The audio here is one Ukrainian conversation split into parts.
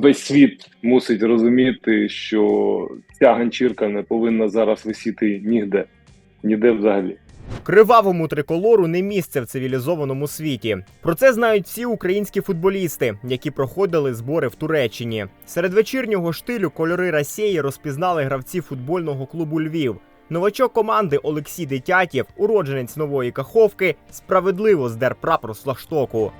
весь світ мусить розуміти, що ця ганчірка не повинна зараз висіти ніде, ніде взагалі. Кривавому триколору не місце в цивілізованому світі. Про це знають всі українські футболісти, які проходили збори в Туреччині. Серед вечірнього штилю кольори Росії розпізнали гравці футбольного клубу Львів. Новачок команди Олексій Дитятєв, уродженець нової каховки, справедливо здер прапор з флагштоку.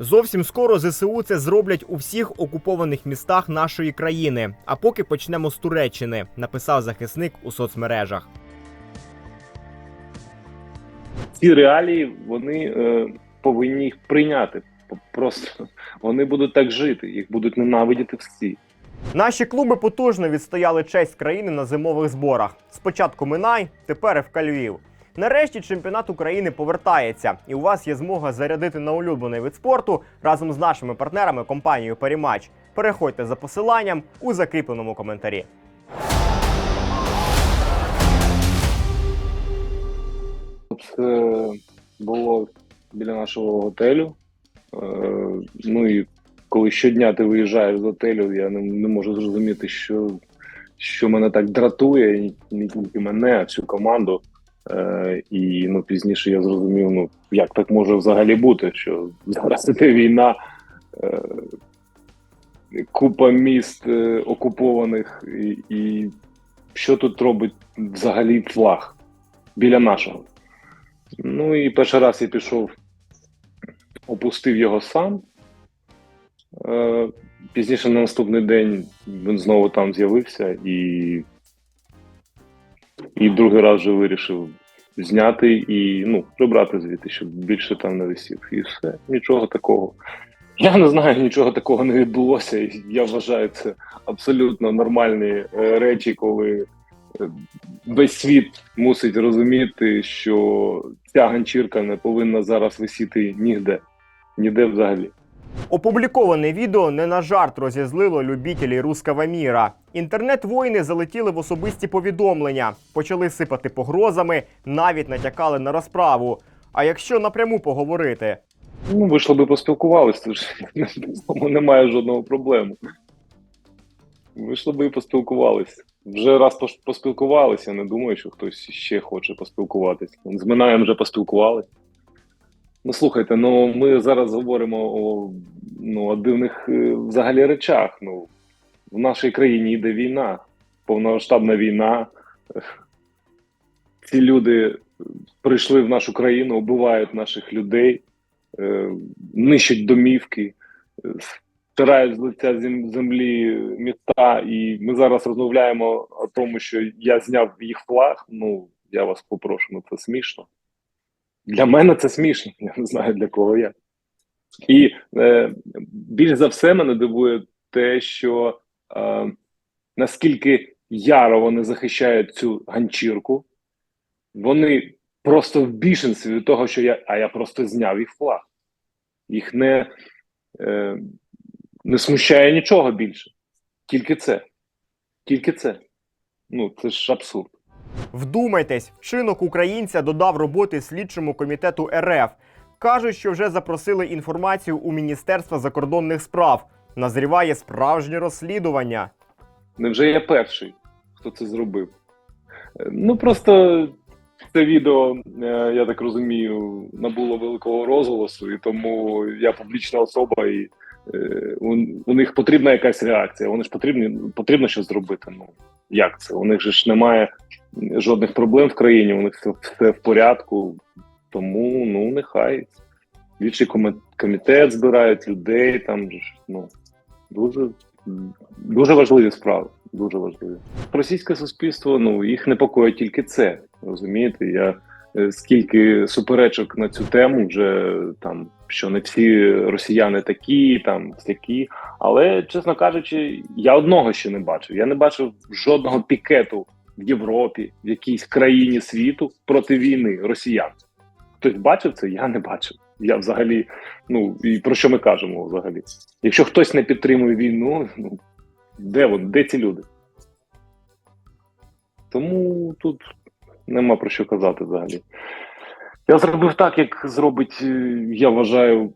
Зовсім скоро ЗСУ це зроблять у всіх окупованих містах нашої країни. А поки почнемо з Туреччини, написав захисник у соцмережах. Ці реалії вони е, повинні їх прийняти. Просто вони будуть так жити, їх будуть ненавидіти всі. Наші клуби потужно відстояли честь країни на зимових зборах. Спочатку Минай, тепер ФК Львів. Нарешті чемпіонат України повертається, і у вас є змога зарядити на улюблений вид спорту разом з нашими партнерами компанією Парімач. Переходьте за посиланням у закріпленому коментарі. Це було біля нашого готелю. Е, ну і коли щодня ти виїжджаєш з готелю, я не, можу зрозуміти, що, що мене так дратує, не тільки мене, а всю команду. Е, і ну, пізніше я зрозумів, ну як так може взагалі бути, що зараз іде війна, е, купа міст е, окупованих, і, і що тут робить взагалі флаг біля нашого. Ну і перший раз я пішов, опустив його сам. Пізніше на наступний день він знову там з'явився і, і другий раз вже вирішив зняти і ну, прибрати звідти, щоб більше там не висів. І все, нічого такого. Я не знаю, нічого такого не відбулося. Я вважаю це абсолютно нормальні е, речі, коли е, весь світ мусить розуміти, що ця ганчірка не повинна зараз висіти ніде, ніде взагалі. Опубліковане відео не на жарт розізлило любітелі руского міра. Інтернет-воїни залетіли в особисті повідомлення, почали сипати погрозами, навіть натякали на розправу. А якщо напряму поговорити, Ну, вийшло би поспілкувалися, цьому немає жодного проблеми. Вийшло би і поспілкувалися. Вже раз поспілкувалися, не думаю, що хтось ще хоче поспілкуватися. З Минаєм вже поспілкувалися. Ну, слухайте, ну ми зараз говоримо о, ну, о дивних е, взагалі речах. Ну, в нашій країні йде війна, повномасштабна війна. Ці люди прийшли в нашу країну, убивають наших людей е, нищать домівки, е, стирають з лиця землі міста. І ми зараз розмовляємо о тому, що я зняв їх флаг. Ну, я вас попрошу, ну це смішно. Для мене це смішно, я не знаю для кого я. І е, більш за все мене дивує те, що е, наскільки яро вони захищають цю ганчірку, вони просто в бішенстві від того, що я, а я просто зняв їх флаг. Їх не, е, не смущає нічого більше. Тільки це. Тільки це. Ну, це ж абсурд. Вдумайтесь, вчинок українця додав роботи слідчому комітету РФ. Кажуть, що вже запросили інформацію у Міністерства закордонних справ. Назріває справжнє розслідування. Невже я перший, хто це зробив? Ну просто це відео, е, я так розумію, набуло великого розголосу, і тому я публічна особа, і е, у, у них потрібна якась реакція. Вони ж потрібні, потрібно щось зробити. Ну як це? У них же ж немає жодних проблем в країні, у них все, в порядку. Тому ну нехай коме- комітет збирають людей. Там ну дуже дуже важливі справи. Дуже важливі. Російське суспільство ну їх непокоїть тільки це. Розумієте? Я е, скільки суперечок на цю тему вже там, що не всі росіяни такі, там такі. Але, чесно кажучи, я одного ще не бачив. Я не бачив жодного пікету в Європі, в якійсь країні світу проти війни росіян. Хтось бачив це? Я не бачив. Я взагалі, ну і про що ми кажемо взагалі? Якщо хтось не підтримує війну, ну де вони, де ці люди? Тому тут нема про що казати взагалі. Я зробив так, як зробить, е, я вважаю,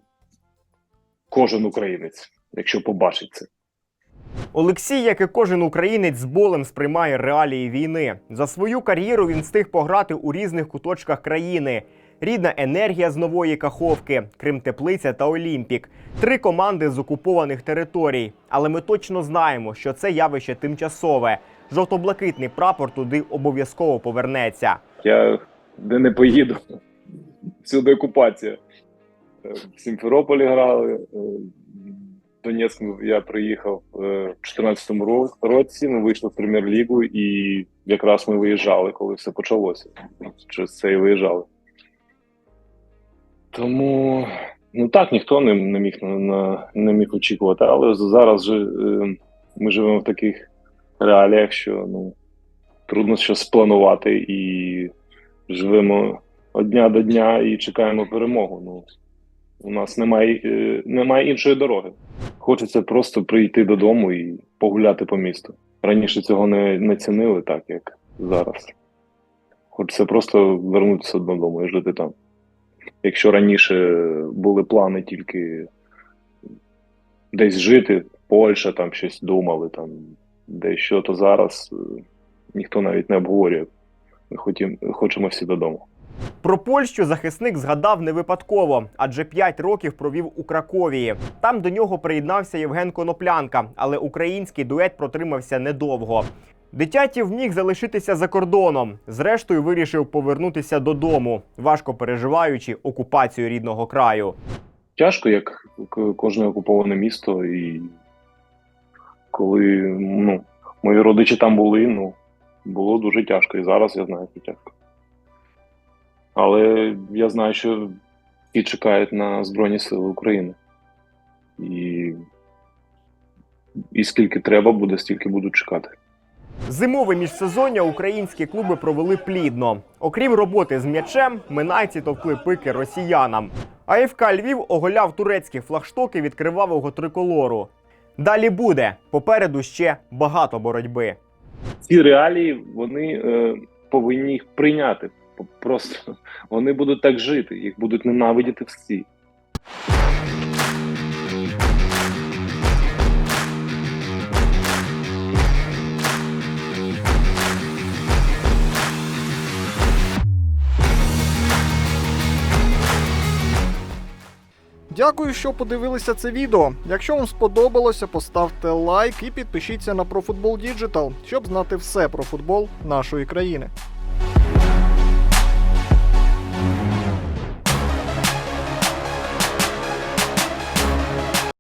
кожен українець, якщо побачить це. Олексій, як і кожен українець, з болем сприймає реалії війни. За свою кар'єру він встиг пограти у різних куточках країни. Рідна енергія з нової каховки, Кримтеплиця та Олімпік. Три команди з окупованих територій. Але ми точно знаємо, що це явище тимчасове. Жовто-блакитний прапор туди обов'язково повернеться. Я де не поїду. Всюди окупація. Е, В Сімферополі грали. Донецьк я приїхав е, в 2014 році. Ми вийшли в прем'єр-лігу, і якраз ми виїжджали, коли все почалося. Через це і виїжджали. Тому ну так ніхто не, не міг на не міг очікувати. Але зараз же е, ми живемо в таких реаліях, що ну трудно щось спланувати і живемо від дня до дня і чекаємо перемогу. Ну у нас немає, е, немає іншої дороги. Хочеться просто прийти додому і погуляти по місту. Раніше цього не, не цінили так, як зараз. Хочеться просто вернутися додому і жити там. Якщо раніше були плани тільки десь жити, Польща, там щось думали, там де що, то зараз е, ніхто навіть не обговорює. Ми хочемо всі додому. Про Польщу захисник згадав не випадково, адже 5 років провів у Краковії. Там до нього приєднався Євген Коноплянка, але український дует протримався недовго. Дитятів міг залишитися за кордоном. Зрештою, вирішив повернутися додому, важко переживаючи окупацію рідного краю. Тяжко, як кожне окуповане місто, і коли ну, мої родичі там були, ну було дуже тяжко. І зараз я знаю, що тяжко. Але я знаю, що всі чекають на Збройні Сили України. І, і скільки треба буде, стільки будуть чекати. Зимове міжсезоння українські клуби провели плідно. Окрім роботи з м'ячем, минайці товкли пики росіянам. АФК Львів оголяв турецькі флагштоки від кривавого триколору. Далі буде попереду ще багато боротьби. ці реалії вони е, повинні їх прийняти. П- Просто вони будуть так жити, їх будуть ненавидіти всі. Дякую, що подивилися це відео. Якщо вам сподобалося, поставте лайк і підпишіться на ProFootball Digital, щоб знати все про футбол нашої країни.